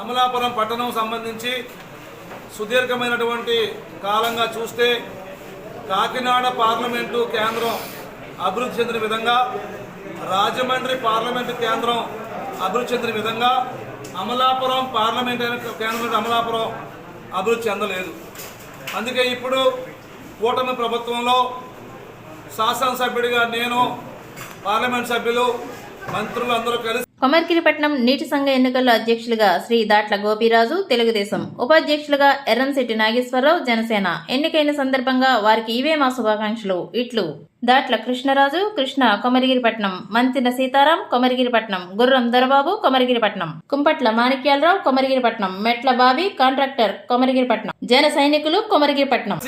అమలాపురం పట్టణం సంబంధించి సుదీర్ఘమైనటువంటి కాలంగా చూస్తే కాకినాడ పార్లమెంటు కేంద్రం అభివృద్ధి చెందిన విధంగా రాజమండ్రి పార్లమెంటు కేంద్రం అభివృద్ధి చెందిన విధంగా అమలాపురం పార్లమెంట్ కేంద్రం అమలాపురం అభివృద్ధి చెందలేదు. అందుకే ఇప్పుడు కూటమి ప్రభుత్వంలో శాసనసభ్యుడిగా నేను పార్లమెంట్ సభ్యులు మంత్రులు అందరూ కలిసి కొమర్కిరిపట్నం నీటి సంఘ ఎన్నికల్లో అధ్యక్షులుగా శ్రీ దాట్ల గోపీరాజు తెలుగుదేశం ఉపాధ్యక్షులుగా ఎర్రంశెట్టి నాగేశ్వరరావు జనసేన ఎన్నికైన సందర్భంగా వారికి ఇవే మా శుభాకాంక్షలు. ఇట్లు. దాట్ల కృష్ణరాజు కృష్ణ కొమరిగిరిపట్నం మంతిన సీతారాం కొమరిగిరిపట్నం గుర్రం దొరబాబు కొమరిగిరిపట్నం కుంపట్ల మాణిక్యాలరావు కొమరిగిరిపట్నం మెట్ల బావి కాంట్రాక్టర్ కొమరిగిరిపట్నం జన సైనికులు కొమరిగిరిపట్నం.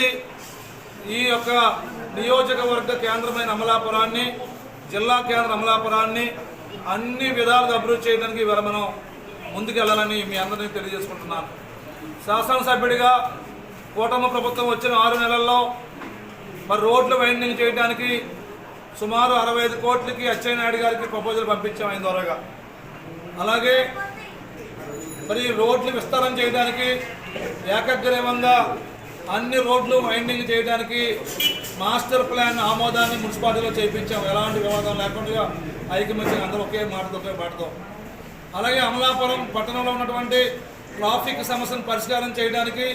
ఈ యొక్క నియోజకవర్గ కేంద్రమైన అమలాపురాన్ని జిల్లా కేంద్ర అమలాపురాన్ని అన్ని విధాలుగా అభివృద్ధి చేయడానికి ఇవాళ మనం ముందుకెళ్ళాలని మీ అందరినీ తెలియజేసుకుంటున్నాను. శాసనసభ్యుడిగా కూటమి ప్రభుత్వం వచ్చిన ఆరు నెలల్లో మరి రోడ్లు వైండింగ్ చేయడానికి సుమారు అరవై ఐదు కోట్లకి అచ్చెన్నాయుడు గారికి ప్రపోజల్ పంపించాం ఆయన ద్వారాగా. అలాగే మరి రోడ్లు విస్తారం చేయడానికి ఏకగ్రీవంగా అన్ని రోడ్లు వైండింగ్ చేయడానికి మాస్టర్ ప్లాన్ ఆమోదాన్ని మున్సిపాలిటీలో చేయించాం ఎలాంటి వివాదం లేకుండా ఐకమత్యంగా అందరూ ఒకే మాటతో ఒకే మాటతో అలాగే అమలాపురం పట్టణంలో ఉన్నటువంటి ట్రాఫిక్ సమస్యను పరిష్కారం చేయడానికి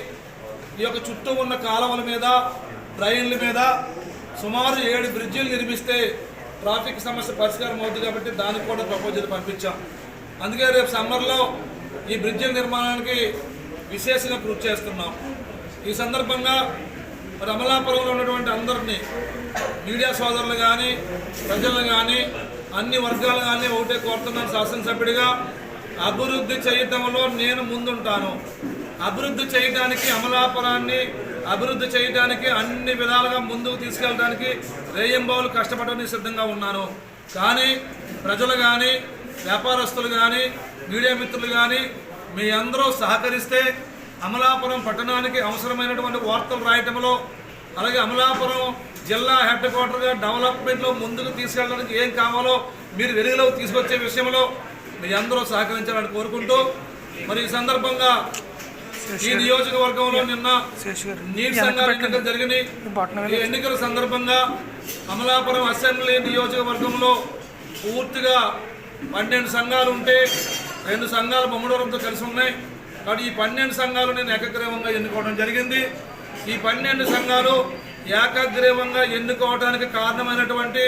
ఈ యొక్క చుట్టూ ఉన్న కాలువల మీద డ్రైన్ల మీద సుమారు ఏడు బ్రిడ్జిలు నిర్మిస్తే ట్రాఫిక్ సమస్య పరిష్కారం అవుతుంది కాబట్టి దానికి కూడా ప్రపోజల్ పంపించాం. అందుకే రేపు సమ్మర్లో ఈ బ్రిడ్జిల నిర్మాణానికి విశేషంగా కృషి చేస్తున్నాం. ఈ సందర్భంగా మరి అమలాపురంలో ఉన్నటువంటి అందరినీ మీడియా సోదరులు కానీ ప్రజలను కానీ అన్ని వర్గాలు కానీ ఒకటే కోరుతున్నాను శాసనసభ్యుడిగా. అభివృద్ధి చేయటంలో నేను ముందుంటాను. అభివృద్ధి చేయడానికి అమలాపురాన్ని అభివృద్ధి చేయడానికి అన్ని విధాలుగా ముందుకు తీసుకెళ్ళడానికి రేయంబావులు కష్టపడడానికి సిద్ధంగా ఉన్నాను. కానీ ప్రజలు కానీ వ్యాపారస్తులు కానీ మీడియా మిత్రులు కానీ మీ అందరూ సహకరిస్తే అమలాపురం పట్టణానికి అవసరమైనటువంటి వార్తలు రాయటంలో అలాగే అమలాపురం జిల్లా హెడ్ క్వార్టర్గా డెవలప్మెంట్లో ముందుకు తీసుకెళ్ళడానికి ఏం కావాలో మీరు వెలుగులోకి తీసుకొచ్చే విషయంలో మీ అందరూ సహకరించాలని కోరుకుంటూ మరి ఈ సందర్భంగా ఈ నియోజకవర్గంలో నిన్న నీటి సంఘాల ఎన్నికలు జరిగినాయి. ఈ ఎన్నికల సందర్భంగా అమలాపురం అసెంబ్లీ నియోజకవర్గంలో పూర్తిగా పన్నెండు సంఘాలు ఉంటే రెండు సంఘాలు బొమ్మడవరంతో కలిసి ఉన్నాయి. కాబట్టి ఈ పన్నెండు సంఘాలు నేను ఏకగ్రీవంగా ఎన్నుకోవడం జరిగింది. ఈ పన్నెండు సంఘాలు ఏకగ్రీవంగా ఎన్నుకోవడానికి కారణమైనటువంటి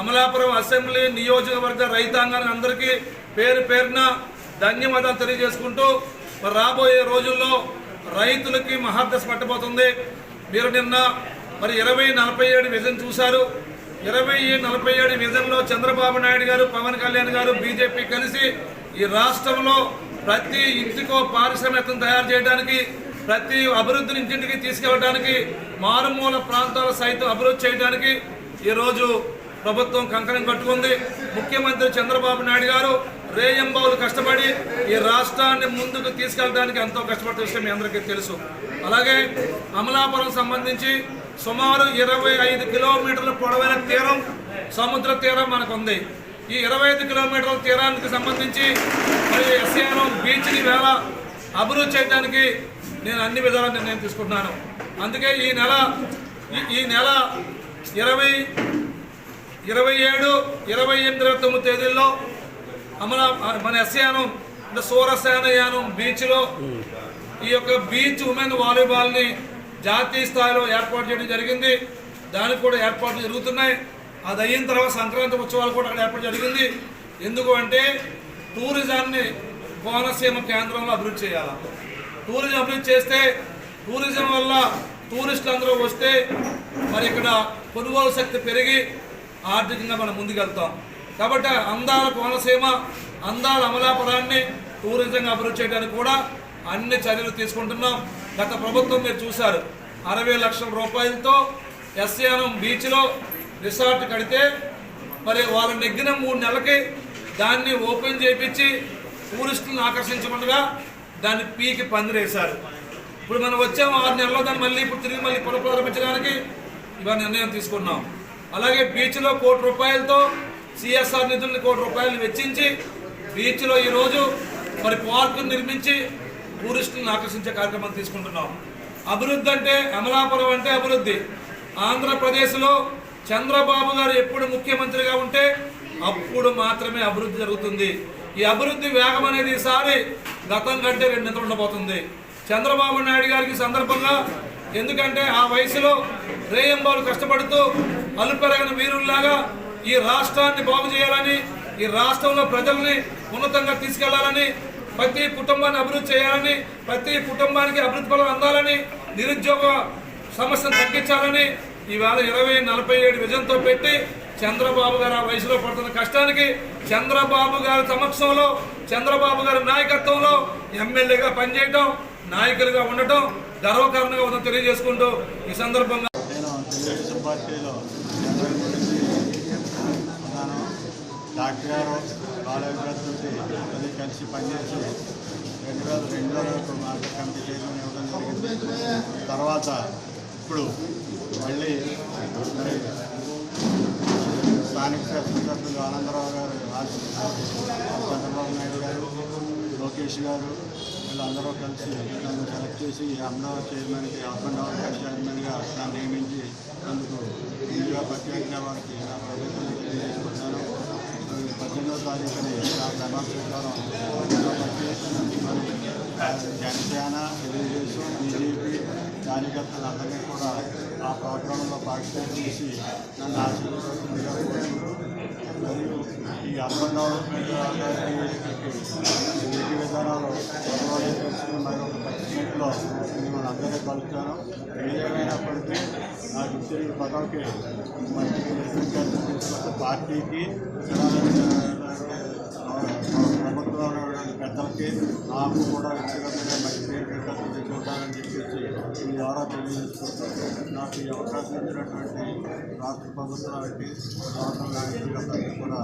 అమలాపురం అసెంబ్లీ నియోజకవర్గ రైతాంగానికి అందరికీ పేరు పేరున ధన్యవాదాలు తెలియజేసుకుంటూ మరి రాబోయే రోజుల్లో రైతులకి మహాదశ పట్టబోతుంది. మీరు నిన్న మరి ఇరవై నలభై ఏడు విజన్ చూశారు. ఇరవై నలభై ఏడు విజన్లో చంద్రబాబు నాయుడు గారు పవన్ కళ్యాణ్ గారు బీజేపీ కలిసి ఈ రాష్ట్రంలో ప్రతి ఇంటికో పారిశ్రామికతను తయారు చేయడానికి ప్రతి అభివృద్ధిని ఇంటింటికి తీసుకెళ్ళడానికి మారుమూల ప్రాంతాల సైతం అభివృద్ధి చేయడానికి ఈరోజు ప్రభుత్వం కంకణం కట్టుకుంది. ముఖ్యమంత్రి చంద్రబాబు నాయుడు గారు రేయంబావులు కష్టపడి ఈ రాష్ట్రాన్ని ముందుకు తీసుకెళ్ళడానికి ఎంతో కష్టపడుతున్న విషయం మీ అందరికీ తెలుసు. అలాగే అమలాపురం సంబంధించి సుమారు ఇరవై ఐదు కిలోమీటర్ల పొడవైన తీరం సముద్ర తీరం మనకు ఉంది ఈ ఇరవై ఐదు కిలోమీటర్ల తీరానికి సంబంధించి మరి ఎస్ఏనం బీచ్ని వేళ అభివృద్ధి చేయడానికి నేను అన్ని విధాల నిర్ణయం తీసుకుంటున్నాను. అందుకే ఈ నెల ఈ- ఈ నెల ఇరవై ఇరవై ఏడు ఇరవై ఎనిమిది ఇరవై తొమ్మిది తేదీల్లో అమల మన ఎస్యానం అంటే సూరసేనయానం బీచ్లో ఈ యొక్క బీచ్ ఉమెన్ వాలీబాల్ని జాతీయ స్థాయిలో ఏర్పాటు చేయడం జరిగింది. దానికి కూడా ఏర్పాట్లు జరుగుతున్నాయి. అది అయిన తర్వాత సంక్రాంతి ఉత్సవాలు కూడా అక్కడ ఏర్పాటు జరిగింది. ఎందుకు అంటే టూరిజాన్ని కోనసీమ కేంద్రంలో అభివృద్ధి చేయాలి. టూరిజం అభివృద్ధి చేస్తే టూరిజం వల్ల టూరిస్టులు అందరూ వస్తే మరి ఇక్కడ కొనుగోలు శక్తి పెరిగి ఆర్థికంగా మనం ముందుకెళ్తాం. కాబట్టి అందాల కోనసీమ అందాల అమలాపురాన్ని టూరిజంగా అభివృద్ధి చేయడానికి కూడా అన్ని చర్యలు తీసుకుంటున్నాం. గత ప్రభుత్వం మీరు చూశారు. అరవై లక్షల రూపాయలతో ఎస్యానం బీచ్లో రిసార్ట్ కడితే మరి వాళ్ళ నెగ్గిన మూడు నెలలకి దాన్ని ఓపెన్ చేయించి టూరిస్టులను ఆకర్షించకుండా దాన్ని పీకి పందిరేశారు. ఇప్పుడు మనం వచ్చాము ఆరు నెలల్లో దాన్ని మళ్ళీ ఇప్పుడు తిరిగి మళ్ళీ పునఃప్రారంభించడానికి ఇవాళ నిర్ణయం తీసుకున్నాం. అలాగే బీచ్లో కోటి రూపాయలతో సిఎస్ఆర్ నిధులను కోటి రూపాయలు వెచ్చించి బీచ్లో ఈరోజు మరి పార్కును నిర్మించి టూరిస్టులను ఆకర్షించే కార్యక్రమం తీసుకుంటున్నాం. అభివృద్ధి అంటే అమలాపురం అంటే అభివృద్ధి. ఆంధ్రప్రదేశ్లో చంద్రబాబు గారు ఎప్పుడు ముఖ్యమంత్రిగా ఉంటే అప్పుడు మాత్రమే అభివృద్ధి జరుగుతుంది. ఈ అభివృద్ధి వేగం అనేది ఈసారి గతం కంటే రెండింతలు ఉండబోతుంది చంద్రబాబు నాయుడు గారికి సందర్భంగా ఎందుకంటే ఆ వయసులో రేయంబాబు కష్టపడుతూ అలుపెరగిన వీరుల్లాగా ఈ రాష్ట్రాన్ని బాగు చేయాలని ఈ రాష్ట్రంలో ప్రజల్ని ఉన్నతంగా తీసుకెళ్ళాలని ప్రతి కుటుంబాన్ని అభివృద్ధి చేయాలని ప్రతి కుటుంబానికి అభివృద్ధి ఫలం అందాలని నిరుద్యోగ సమస్యను తగ్గించాలని ఇవాళ ఇరవై నలభై ఏడు విజన్తో పెట్టి చంద్రబాబు గారు ఆ వయసులో పడుతున్న కష్టానికి చంద్రబాబు గారి సమక్షంలో చంద్రబాబు గారి నాయకత్వంలో ఎమ్మెల్యేగా పనిచేయటం నాయకులుగా ఉండటం గర్వకారణంగా ఉందని తెలియజేసుకుంటూ ఈ సందర్భంగా డాక్టర్ గారు కాలేజ్ అది కలిసి పనిచేసి రెండు వేల రెండులో నాకు మార్కెట్ కమిటీ చైర్మన్ ఇవ్వడం జరిగింది. తర్వాత ఇప్పుడు మళ్ళీ స్థానిక శాసనసభ్యులు ఆనందరావు గారు చంద్రబాబు నాయుడు గారు లోకేష్ గారు వీళ్ళందరూ కలిసి నన్ను సెలెక్ట్ చేసి అమరావతి చైర్మన్కి అర్బన్ డెవలప్మెంట్ చైర్మన్గా నన్ను నియమించి అందుకు ముందుగా ప్రత్యేకంగా వారికి నా ప్రభుత్వం తెలియజేసుకుంటాను పద్దెనిమిదో తారీఖుని నా ప్రమాణ స్వీకారం మరి జనసేన తెలుగుదేశం బీజేపీ కార్యకర్తలందరినీ కూడా ఆ ప్రోగ్రాంలో పార్టిసిపేట్ చేసి నన్ను ఆశీర్వదించగా మరియు ఈ అర్బన్ డెవలప్మెంట్ నీటి విధానాలు త్వరలోనే తెలుసుకుని మరి ఒక పచ్చినట్లో మిమ్మల్ని అందరూ కలుపుతాను ఏదేమైనప్పటికీ నాకు తిరిగి పదవికి మంచి పార్టీకి ప్రభుత్వంలో పెద్దలకి నాకు కూడా ద్వారా తెలియజేసుకుంటారు నాకు ఈ అవకాశం ఇచ్చినటువంటి రాష్ట్ర ప్రభుత్వానికి రాష్ట్ర నాయకులందరికీ కూడా